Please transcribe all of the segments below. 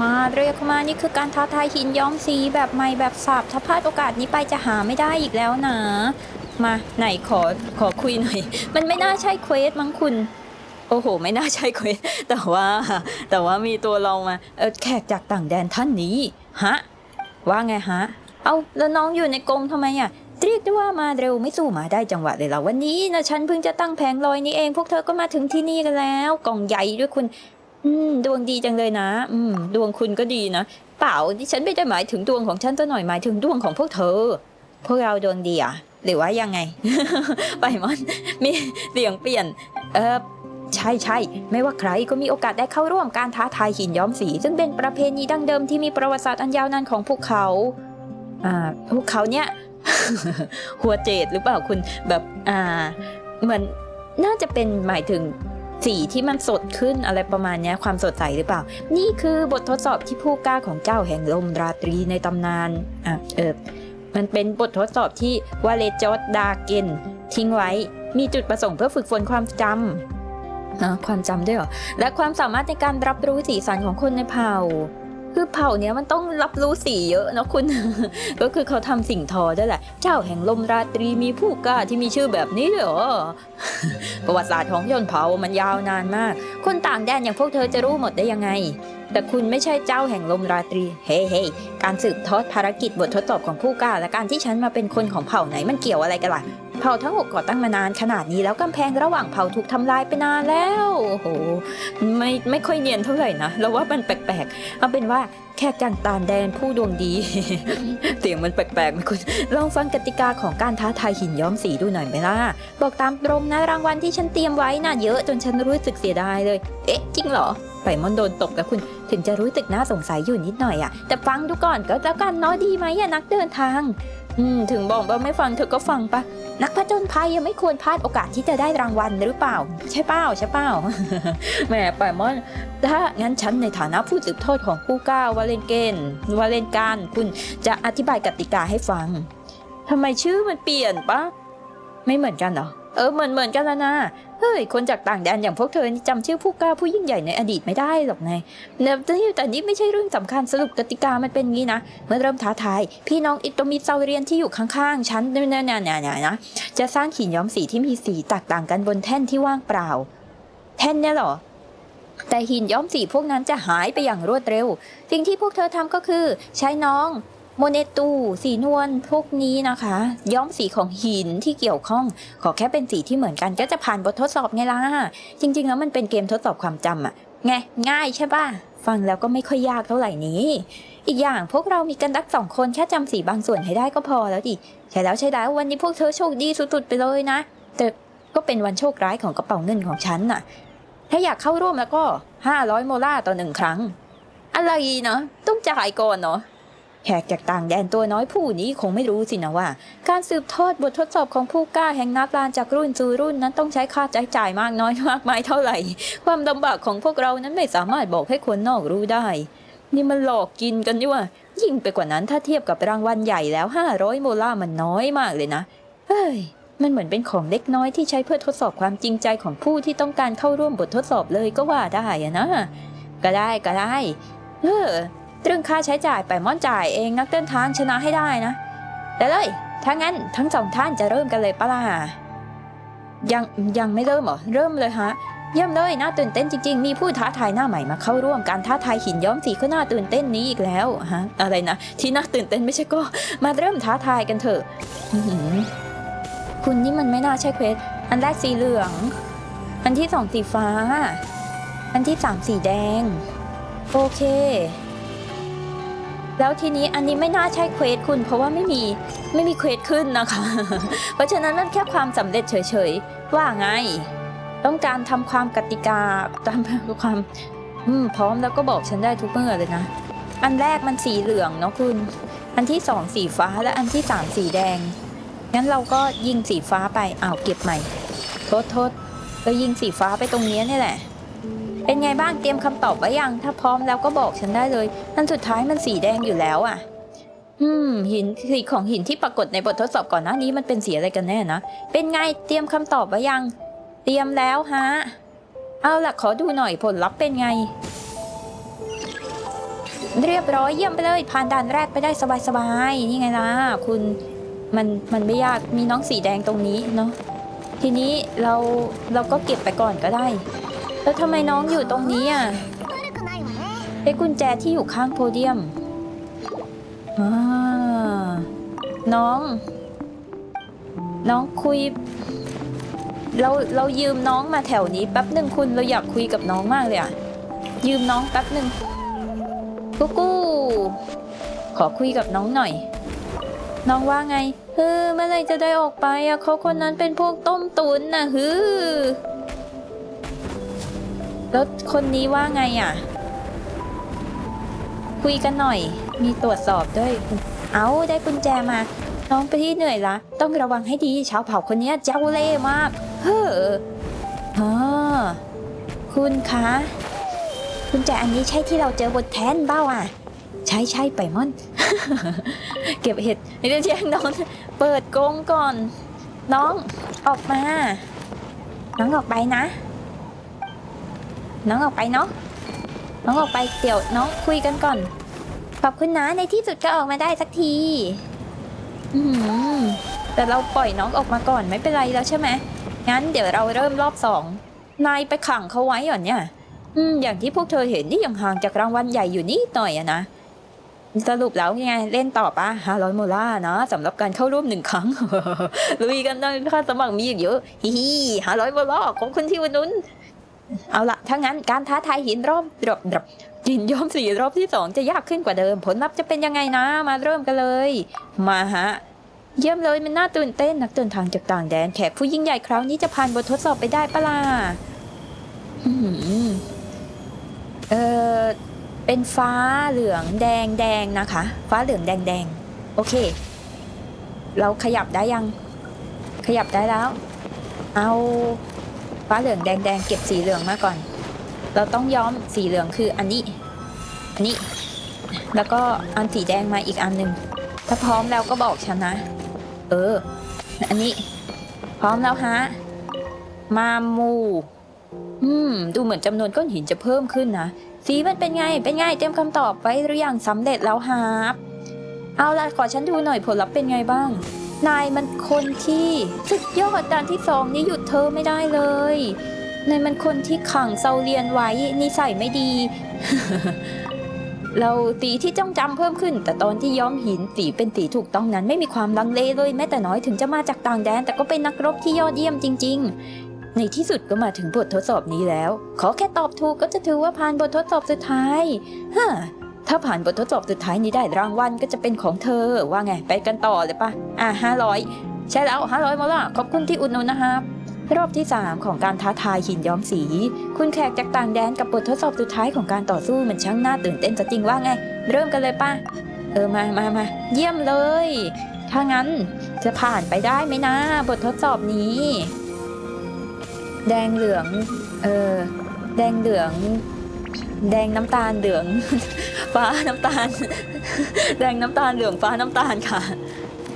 มาเรียกเขามานี่คือการท้าทายหินย้อมสีแบบใหม่แบบสับถ้าพลาดโอกาสนี้ไปจะหาไม่ได้อีกแล้วนะ มาไหนขอขอคุยหน่อย มันไม่น่าใช่เควสมั้งคุณ โอ้โห ไม่น่าใช่เควส แต่ว่า แต่ว่ามีตัวเรามาเออแขกจากต่างแดนท่านนี้ฮะว่าไงฮะ เอาแล้วน้องอยู่ในกรงทำไมอะเรียกได้ว่ามาเร็วไม่สู้มาได้จังหวะเลยเรอวันนี้นะฉันเพิ่งจะตั้งแผงลอยนี่เอง พวกเธอก็มาถึงที่นี่กันแล้ว กล่องใหญ่ด้วยคุณ อืม ดวงดีจังเลยนะ อืม ดวงคุณก็ดีนะ เปล่าดิฉันไม่ได้หมายถึงดวงของฉันซะหน่อยหมายถึงดวงของพวกเธอ พวกเราดวงดีอะหรือว่ายังไง ไปมอน มีเสียงเปลี่ยน เออใช่ใช่ไม่ว่าใครก็มีโอกาสได้เข้าร่วมการท้าทายหินย้อมสี ซึ่งเป็นประเพณีดั้งเดิมที่มีประวัติศาสตร์อันยาวนานของพวกเขา อ่า พวกเขาเนี่ย หัวเจดหรือเปล่าคุณแบบ อ่า เหมือนน่าจะเป็นหมายถึง สีที่มันสดขึ้นอะไรประมาณนี้ความสดใสหรือเปล่า นี่คือบททดสอบที่ผู้กล้าของเจ้าแห่งลมราตรีในตำนานอะเออมันเป็นบททดสอบที่วาเลจอดดาเกนทิ้งไว้มีจุดประสงค์เพื่อฝึกฝนความจำนะความจำด้วยเหรอ และความสามารถในการรับรู้สีสันของคนในเผ่า คือเผ่าเนี้ยมันต้องรับรู้สีเยอะนะคุณ ก็คือเขาทำสิ่งทอได้แหละ เจ้าแห่งลมราตรีมีผู้กล้าที่มีชื่อแบบนี้ด้วยเหรอ ประวัติศาสตร์ของชนเผ่ามันยาวนานมาก คนต่างแดนอย่างพวกเธอจะรู้หมดได้ยังไง แต่คุณไม่ใช่เจ้าแห่งลมราตรี เฮ้เฮการสืบทอดภารกิจบททดสอบของผู้กล้า และการที่ฉันมาเป็นคนของเผ่าไหนมันเกี่ยวอะไรกันล่ะ เผ่าทั้งหกก่อตั้งมานานขนาดนี้แล้วกำแพงระหว่างเผ่าถูกทำลายไปนานแล้วโอ้โหไม่ไม่ค่อยเนียนเท่าไหร่นะเราว่ามันแปลกๆเอาเป็นว่าแค่จังตานแดนผู้ดวงดี เสียงมันแปลกๆไหมคุณลองฟังกติกาของการท้าทายหินย้อมสีดูหน่อยไหมล่ะบอกตามตรงนะรางวัลที่ฉันเตรียมไว้น่ะเยอะจนฉันรู้สึกเสียดายเลย เอ๊ะจริงเหรอไปมอนโดนตกแล้วคุณถึงจะรู้สึกน่าสงสัยอยู่นิดหน่อยอะแต่ฟังดูก่อนก็แล้วกันเนาะดีไหมอะนักเดินทาง อืมถึงบอกว่าไม่ฟังเธอก็ฟังปะนักผจญภัยยังไม่ควรพลาดโอกาสที่จะได้รางวัลหรือเปล่า ใช่เปล่าใช่เปล่าแหมไปมอนถ้างั้นฉันในฐานะผู้สืบทอดของผู้ก้าวาเลนเกนวาเลนการคุณจะอธิบายกติกาให้ฟังทำไมชื่อมันเปลี่ยนปะไม่เหมือนกันเหรอเออเหมือนเหมือนกันแล้วนะ เฮ้ย คนจากต่างแดนอย่างพวกเธอจำชื่อผู้กล้าผู้ยิ่งใหญ่ในอดีตไม่ได้หรอกไงเนี่ยแต่นี่แต่นี่ไม่ใช่เรื่องสำคัญสรุปกติกามันเป็นงี้นะ เมื่อเริ่มท้าทาย พี่น้องอิโตมิซาเรียนที่อยู่ข้างๆฉันเนี่ยเนี่ยเนี่ยเนี่ยนะ จะสร้างหินย้อมสีที่มีสีแตกต่างกันบนแท่นที่ว่างเปล่า แท่นเนี่ยหรอแต่หินย้อมสีพวกนั้นจะหายไปอย่างรวดเร็ว สิ่งที่พวกเธอทำก็คือ ใช้น้อง โมเนตูสีนวลพวกนี้นะคะ ย้อมสีของหินที่เกี่ยวข้อง ขอแค่เป็นสีที่เหมือนกันก็จะผ่านบททดสอบไงล่ะ จริง ๆ แล้วมันเป็นเกมทดสอบความจำอะไงง่ายใช่ป่ะ ฟังแล้วก็ไม่ค่อยยากเท่าไหร่นี้ อีกอย่างพวกเรามีกันรักสองคนแค่จำสีบางส่วนให้ได้ก็พอแล้วดิใช่แล้วใช่แล้ววันนี้พวกเธอโชคดีสุดๆไปเลยนะ แต่ก็เป็นวันโชคร้ายของกระเป๋าเงินของฉันน่ะ ถ้าอยากเข้าร่วมแล้วก็ 500 โมล่าต่อหนึ่งครั้ง อะไรเนาะต้องจ่ายก่อนเนาะ แขกจากต่างแดนตัวน้อยผู้นี้คงไม่รู้สินะว่า การสืบทอดบททดสอบของผู้กล้าแห่งนักลานจากรุ่นสู่รุ่นนั้นต้องใช้ค่าใช้จ่ายมากน้อยมากมายเท่าไหร่ ความลำบากของพวกเรานั้นไม่สามารถบอกให้คนนอกรู้ได้ นี่มันหลอกกินกันนี่ว่ายิ่งไปกว่านั้นถ้าเทียบกับรางวัลใหญ่แล้ว 500 โมล่ามันน้อยมากเลยนะเฮ้ยมันเหมือนเป็นของเล็กน้อยที่ใช้เพื่อทดสอบความจริงใจของผู้ที่ต้องการเข้าร่วมบททดสอบเลยก็ว่าได้อะนะ ก็ได้ก็ได้ เออ เรื่องค่าใช้จ่ายไปม่อนจ่ายเองนักเดินทางชนะให้ได้นะได้เลย ถ้างั้นทั้งสองท่านจะเริ่มกันเลยปะล่ะยังยังไม่เริ่มเหรอเริ่มเลยฮะเยี่ยมเลยน่าตื่นเต้นจริงๆ มีผู้ท้าทายหน้าใหม่มาเข้าร่วมการท้าทายหินย้อมสีก็น่าตื่นเต้นนี้อีกแล้วฮะอะไรนะที่น่าตื่นเต้นไม่ใช่ก็ มาเริ่มท้าทายกันเถอะคุณนี่มันไม่น่าใช่เควสอันแรกสีเหลือง อันที่สองสีฟ้า อันที่สามสีแดง โอเค แล้วทีนี้อันนี้ไม่น่าใช่เควสคุณ เพราะว่าไม่มีไม่มีเควสขึ้นนะคะ เพราะฉะนั้นนั่นแค่ความสำเร็จเฉยๆ ว่าไง ต้องการทำความกติกาตามความอืมพร้อมแล้วก็บอกฉันได้ทุกเมื่อเลยนะ อันแรกมันสีเหลืองเนาะคุณ อันที่สองสีฟ้าและอันที่สามสีแดง งั้นเราก็ยิงสีฟ้าไปอ้าวเก็บใหม่ โทษโทษเรายิงสีฟ้าไปตรงนี้นี่แหละ เป็นไงบ้างเตรียมคำตอบไว้ยัง ถ้าพร้อมแล้วก็บอกฉันได้เลยอันสุดท้ายมันสีแดงอยู่แล้วอะอืมหินสีของหินที่ปรากฏในบททดสอบก่อนหน้านี้มันเป็นสีอะไรกันแน่นะ เป็นไงเตรียมคำตอบไว้ยัง เตรียมแล้วฮะ เอาล่ะขอดูหน่อยผลลัพธ์เป็นไง เรียบร้อยเยี่ยมไปเลย ผ่านด่านแรกไปได้สบายๆนี่ไงล่ะคุณมันมันไม่ยากมีน้องสีแดงตรงนี้เนาะทีนี้เราเราก็เก็บไปก่อนก็ได้ แล้วทำไมน้องอยู่ตรงนี้อะได้กุญแจที่อยู่ข้างโพเดียมน้อง น้องคุย เราเรายืมน้องมาแถวนี้แป๊บหนึ่งคุณเราอยากคุยกับน้องมากเลยอะ ยืมน้องแป๊บหนึ่งกูกูขอคุยกับน้องหน่อย น้องว่าไง เฮ้อเมื่อไรจะได้ออกไปอะเขาคนนั้นเป็นพวกต้มตุ๋นน่ะเฮ้อ แล้วคนนี้ว่าไงอะ คุยกันหน่อย มีตรวจสอบด้วย เอาได้กุญแจมา น้องไปที่เหนื่อยละ ต้องระวังให้ดีชาวเผ่าคนนี้เจ้าเล่ห์มาก เฮ้ออคุณคะกุญแจอันนี้ใช่ที่เราเจอบนแทนเบ้าอะ ใช่ใช่ไปม่อน เก็บเห็ดไม่ได้แจ้งน้อง เปิดกรงก่อน น้องออกมา น้องออกไปนะ น้องออกไปเนาะน้องออกไปเดี๋ยวน้องคุยกันก่อน ขอบคุณนะในที่สุดก็ออกมาได้สักทีอืมแต่เราปล่อยน้องออกมาก่อนไม่เป็นไรแล้วใช่ไหมงั้นเดี๋ยวเราเริ่มรอบสองนายไปขังเขาไว้ก่อนเนี่ย อืม อย่างที่พวกเธอเห็นนี่ยังห่างจากรางวัลใหญ่อยู่นิดหน่อยอะนะสรุปแล้วยังไงเล่นต่อปะฮาร้อยโมล่านะสำหรับการเข้าร่วมหนึ่งครั้งลุยกันนะค่าสมัครมีอีกเยอะฮิฮิฮาร้อยโมล่าของคนที่วันนุ้น เอาละถ้างั้นการท้าทายหินรอบดรอปดรอปหินย้อมสีรอบที่สองจะยากขึ้นกว่าเดิม ผลลัพธ์จะเป็นยังไงนะ มาเริ่มกันเลย มาฮะ เยี่ยมเลยมันน่าตื่นเต้นนักเดินทางจากต่างแดนแขกผู้ยิ่งใหญ่คราวนี้จะผ่านบททดสอบไปได้ปะล่ะอื้อหือเออเป็นฟ้าเหลืองแดงแดงนะคะ ฟ้าเหลืองแดงแดงโอเค เราขยับได้ยัง ขยับได้แล้ว เอา ฟ้าเหลืองแดงแดงเก็บสีเหลืองมาก่อน เราต้องย้อมสีเหลืองคืออันนี้ อันนี้ แล้วก็อันสีแดงมาอีกอันหนึ่ง ถ้าพร้อมแล้วก็บอกฉันนะ เออ อันนี้ พร้อมแล้วฮะ มามู อืม ดูเหมือนจำนวนก้อนหินจะเพิ่มขึ้นนะ สีมันเป็นไง เป็นไง เตรียมคำตอบไว้หรือยังสำเร็จแล้วฮะเอาละขอฉันดูหน่อยผลลัพธ์เป็นไงบ้าง นายมันคนที่สุดยอดด่านที่สองนี่หยุดเธอไม่ได้เลยนายมันคนที่ขังเซาเรียนไว้นิสัยไม่ดี เราสีที่จ้องจำเพิ่มขึ้น แต่ตอนที่ย้อมหินสีเป็นสีถูกต้องนั้นไม่มีความลังเลเลยแม้แต่น้อยถึงจะมาจากต่างแดน แต่ก็เป็นนักรบที่ยอดเยี่ยมจริง ๆ ในที่สุดก็มาถึงบททดสอบนี้แล้ว ขอแค่ตอบถูกก็จะถือว่าผ่านบททดสอบสุดท้ายฮะ ถ้าผ่านบททดสอบสุดท้ายนี้ได้รางวัลก็จะเป็นของเธอ ว่าไง ไปกันต่อเลยปะอะห้าร้อยใช่แล้วห้าร้อยมาละขอบคุณที่อุดหนุนนะครับรอบที่ 3 ของการท้าทายหินย้อมสี คุณแขกจากต่างแดนกับบททดสอบสุดท้ายของการต่อสู้มันช่างน่าตื่นเต้นซะจริงว่าไง เริ่มกันเลยปะเออมามามาเยี่ยมเลย ถ้างั้นจะผ่านไปได้ไหมนะ บททดสอบนี้ แดงเหลือง เออ แดงเหลือง แดงน้ำตาลเหลือง ฟ้าน้ำตาล แดงน้ำตาลเหลืองฟ้าน้ำตาลค่ะ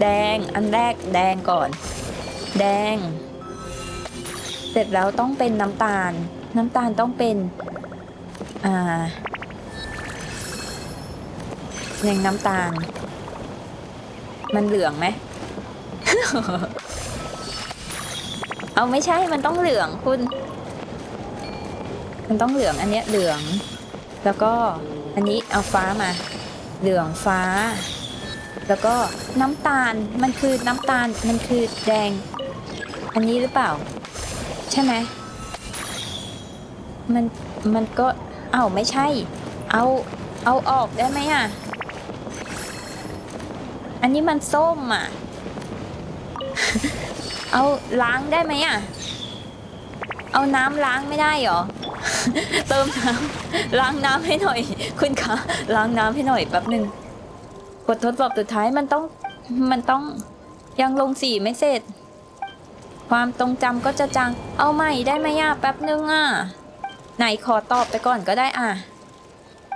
แดงอันแรกแดงก่อน แดง เสร็จแล้วต้องเป็นน้ำตาล น้ำตาลต้องเป็นอ่าแดงน้ำตาล มันเหลืองไหมเอาไม่ใช่มันต้องเหลืองคุณ มันต้องเหลืองอันเนี้ยเหลือง แล้วก็ อันนี้เอาฟ้ามา เหลืองฟ้า แล้วก็น้ำตาลมันคือน้ำตาลมันคือแดง อันนี้หรือเปล่า ใช่ไหมมันมันก็เอ้าไม่ใช่ เอาเอาออกได้ไหมอะ อันนี้มันส้มอะ เอาล้างได้ไหมอะ เอาน้ำล้างไม่ได้หรอ เติมน้ำล้างน้ำให้หน่อย คุณคะล้างน้ำให้หน่อยแป๊บหนึ่งบททดสอบสุดท้ายมันต้องมันต้องยังลงสีไม่เสร็จ ความทรงจำก็จะจางเอาใหม่ได้ไหมอะแป๊บหนึ่งอะ ไหนขอตอบไปก่อนก็ได้อะ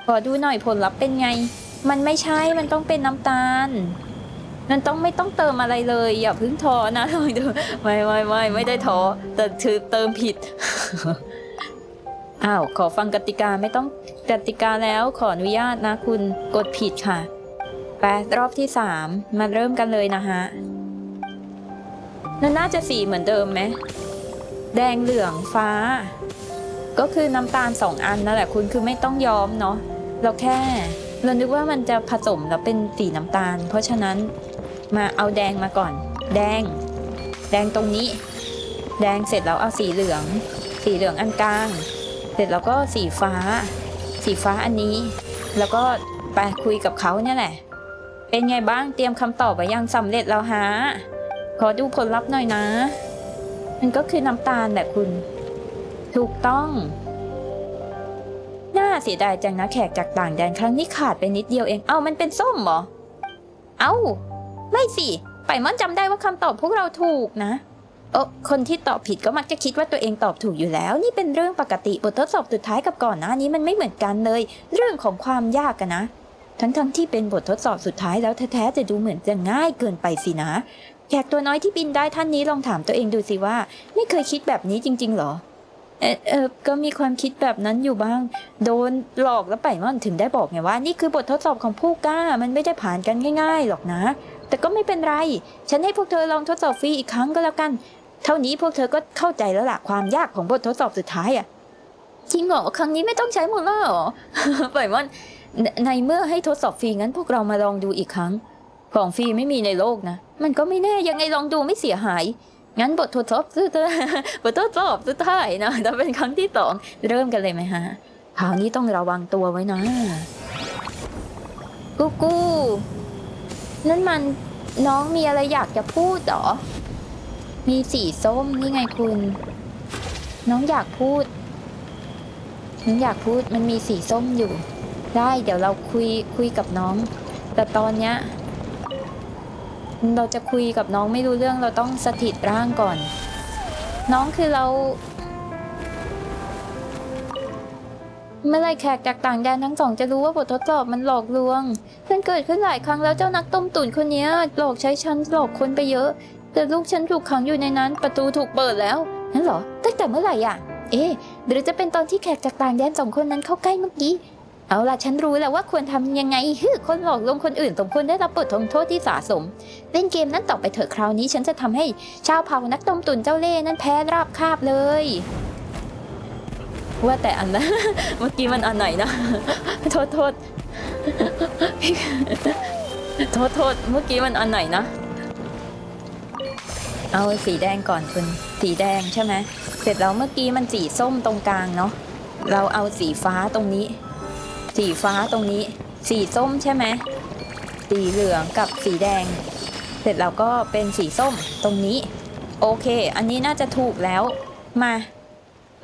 ขอดูหน่อยผลลัพธ์เป็นไง มันไม่ใช่มันต้องเป็นน้ำตาลมันต้องไม่ต้องเติมอะไรเลย อย่าพึ่งท้อนะเลยดูไม่ไม่ไม่ไม่ได้ท้อแต่คือเติมผิด อ้าวขอฟังกติกาไม่ต้องกติกาแล้วขออนุญาตนะคุณกดผิดค่ะไปรอบที่สามมาเริ่มกันเลยนะฮะนั่นน่าจะสีเหมือนเดิมไหมแดงเหลืองฟ้า ก็คือน้ำตาลสองอันนั่นแหละคุณคือไม่ต้องย้อมเนาะเราแค่เรานึกว่ามันจะผสมแล้วเป็นสีน้ำตาล เพราะฉะนั้นมาเอาแดงมาก่อน แดง แดงตรงนี้ แดงเสร็จแล้วเอาสีเหลือง สีเหลืองอันกลาง เสร็จแล้วก็สีฟ้า สีฟ้าอันนี้ แล้วก็ไปคุยกับเขาเนี่ยแหละ เป็นไงบ้างเตรียมคำตอบไว้ยังสำเร็จแล้วฮะ ขอดูผลลัพธ์หน่อยนะ มันก็คือน้ำตาลแหละคุณ ถูกต้อง น่าเสียดายจังนะแขกจากต่างแดนครั้งนี้ขาดไปนิดเดียวเอง เอ้ามันเป็นส้มเหรอ เอ้า ไม่สิไปม่อนจำได้ว่าคำตอบพวกเราถูกนะ เออคนที่ตอบผิดก็มักจะคิดว่าตัวเองตอบถูกอยู่แล้ว นี่เป็นเรื่องปกติบททดสอบสุดท้ายกับก่อนหน้านี้มันไม่เหมือนกันเลย เรื่องของความยากกันนะ ทั้งๆทที่เป็นบททดสอบสุดท้ายแล้วแท้ๆจะดูเหมือนจะง่ายเกินไปสินะแขกตัวน้อยที่บินได้ท่านนี้ลองถามตัวเองดูสิว่า ไม่เคยคิดแบบนี้จริง ๆหรอเออเออก็มีความคิดแบบนั้นอยู่บ้าง โดนหลอกแล้วไปม่อนถึงได้บอกไงว่า นี่คือบททดสอบของผู้กล้า มันไม่ได้ผ่านกันง่าย ๆ หรอกนะ แต่ก็ไม่เป็นไร ฉันให้พวกเธอลองทดสอบฟรีอีกครั้งก็แล้วกัน เท่านี้พวกเธอก็เข้าใจแล้วล่ะความยากของบททดสอบสุดท้ายอะจริงเหรอครั้งนี้ไม่ต้องใช้หมดแล้วเหรอปล่อยมันในในเมื่อให้ทดสอบฟรีงั้นพวกเรามาลองดูอีกครั้ง ของฟรีไม่มีในโลกนะ มันก็ไม่แน่ยังไงลองดูไม่เสียหาย งั้นบททดสอบสุดบททดสอบสุดท้ายนะถ้าเป็นครั้งที่สองเริ่มกันเลยไหมฮะคราวนี้ต้องระวังตัวไว้นะกูกูนั่นมันน้องมีอะไรอยากจะพูดหรอ มีสีส้มนี่ไงคุณ น้องอยากพูด น้องอยากพูดมันมีสีส้มอยู่ ได้เดี๋ยวเราคุยคุยกับน้อง แต่ตอนเนี้ยเราจะคุยกับน้องไม่รู้เรื่องเราต้องสถิตร่างก่อน น้องคือเรา เมื่อไรแขกจากต่างแดนทั้งสองจะรู้ว่าบททดสอบมันหลอกลวงมันเกิดขึ้นหลายครั้งแล้วเจ้านักต้มตุ๋นคนนี้หลอกใช้ฉันหลอกคนไปเยอะ แต่ลูกฉันถูกขังอยู่ในนั้นประตูถูกเปิดแล้วนั่นเหรอ ตั้งแต่เมื่อไหร่อะ เอ๊ะหรือจะเป็นตอนที่แขกจากต่างแดนสองคนนั้นเข้าใกล้เมื่อกี้ เอาล่ะฉันรู้แล้วว่าควรทำยังไงฮึคนหลอกลวงคนอื่นสมควรได้รับบทลงโทษที่สาสม เล่นเกมนั้นต่อไปเถอะคราวนี้ ฉันจะทำให้ชาวเผ่านักต้มตุ๋นเจ้าเล่ห์นั้นแพ้ราบคาบเลย ว่าแต่อันนั้นเมื่อกี้มันอันไหนนะโทษโทษโทษโทษเมื่อกี้มันอันไหนนะ เอาสีแดงก่อนคุณ สีแดงใช่ไหม เสร็จแล้วเมื่อกี้มันสีส้มตรงกลางเนาะ เราเอาสีฟ้าตรงนี้ สีฟ้าตรงนี้ สีส้มใช่ไหม สีเหลืองกับสีแดง เสร็จแล้วก็เป็นสีส้มตรงนี้ โอเค อันนี้น่าจะถูกแล้ว มา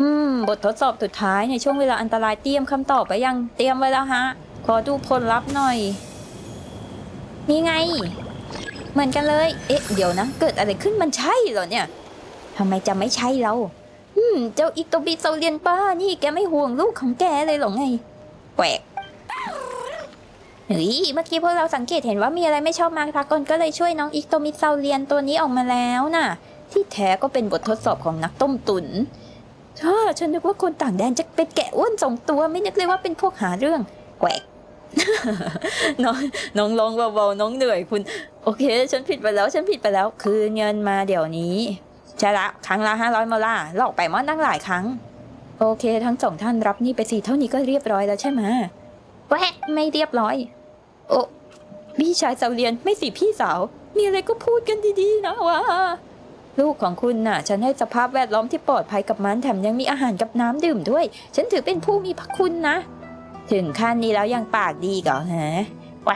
อืม บททดสอบสุดท้ายในช่วงเวลาอันตรายเตรียมคำตอบไปยัง เตรียมไว้แล้วฮะ ขอดูผลลัพธ์หน่อย นี่ไง เหมือนกันเลย เอ๊ะ เดี๋ยวนะ เกิดอะไรขึ้นมันใช่เหรอเนี่ยทำไมจะไม่ใช่เราอืม เจ้าอิโตบิโซเลียนป้านี่แกไม่ห่วงลูกของแกเลยหรอไงแปลกเฮ้ยเมื่อกี้พวกเราสังเกตเห็นว่ามีอะไรไม่ชอบมาพากลก็เลยช่วยน้องอิโตมิเซาเลียนตัวนี้ออกมาแล้วน่ะ ที่แท้ก็เป็นบททดสอบของนักต้มตุนถ้าฉันนึกว่าคนต่างแดนจะเป็นแกะอ้วนสองตัวไม่นึกเลยว่าเป็นพวกหาเรื่องแกวก น้องน้องลองเบาๆน้องเหนื่อยคุณ โอเค ฉันผิดไปแล้วฉันผิดไปแล้ว คืนเงินมาเดี๋ยวนี้ใช่ละครั้งละห้าร้อยมาล่าหลอกไปมอนตั้งหลายครั้ง โอเค ทั้งสองท่านรับนี่ไปสิเท่านี้ก็เรียบร้อยแล้วใช่ไหมแวะไม่เรียบร้อย โอ้พี่ชายเสาเรียนไม่สิพี่สาว มีอะไรก็พูดกันดีๆ นะวะลูกของคุณน่ะ ฉันให้สภาพแวดล้อมที่ปลอดภัยกับมันแถมยังมีอาหารกับน้ำดื่มด้วย ฉันถือเป็นผู้มีพระคุณนะ ถึงขั้นนี้แล้วยังปากดีก่อฮะแหว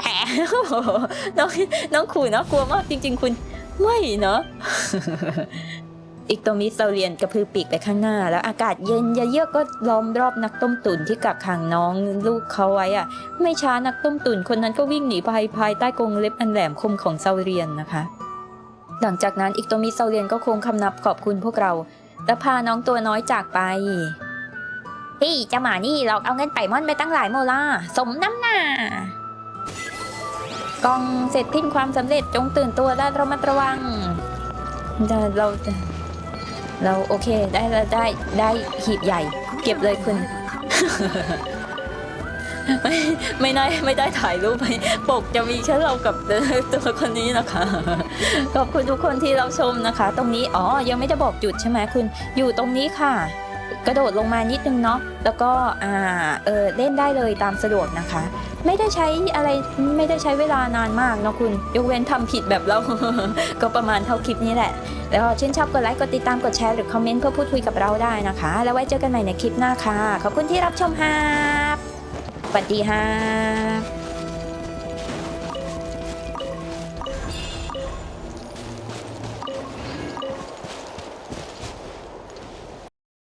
น้องน้องขู่นะกลัวมากจริง ๆ คุณไม่เนาะอีกตัวมิสเซาเรียนกระพือปีกไปข้างหน้า แล้วอากาศเย็นเยือกก็ล้อมรอบนักต้มตุ๋นที่กักขังน้องลูกเขาไว้อะไม่ช้านักต้มตุ๋นคนนั้นก็วิ่งหนีไปภายใต้กรงเล็บอันแหลมคมของเซาเรียนนะคะ หลังจากนั้นอีกตัวมิเซาเรียนก็คงคำนับขอบคุณพวกเรา และพาน้องตัวน้อยจากไป พี่เจะหมานี่เราเอาเงินไปม่อนไปตั้งหลายโมล่าสมน้ำหน้ากองเสร็จพิ้นความสำเร็จจงตื่นตัวและระมัดระวังเราเราเราโอเคได้แล้ได้ได้หีบใหญ่ เก็บเลยคุณ ไม่ไม่ได้ไม่ได้ถ่ายรูปไปปกจะมีแค่เรากับตัวคนนี้นะคะ ขอบคุณทุกคนที่เรับชมนะคะ ตรงนี้อ๋อยังไม่ได้บอกจุดใช่ไหมคุณ อยู่ตรงนี้ค่ะ กระโดดลงมานิดนึงเนาะแล้วก็อ่าเออเล่นได้เลยตามสะดวกนะคะ ไม่ได้ใช้อะไรไม่ได้ใช้เวลานานมากเนาะคุณยกเว้นทำผิดแบบเรา ก็ประมาณเท่าคลิปนี้แหละ แล้วชื่นชอบกดไลค์กดติดตามกดแชร์หรือคอมเมนต์เพื่อพูดคุยกับเราได้นะคะ แล้วไว้เจอกันใหม่ในคลิปหน้าค่ะ ขอบคุณที่รับชมครับสวัสดีครับ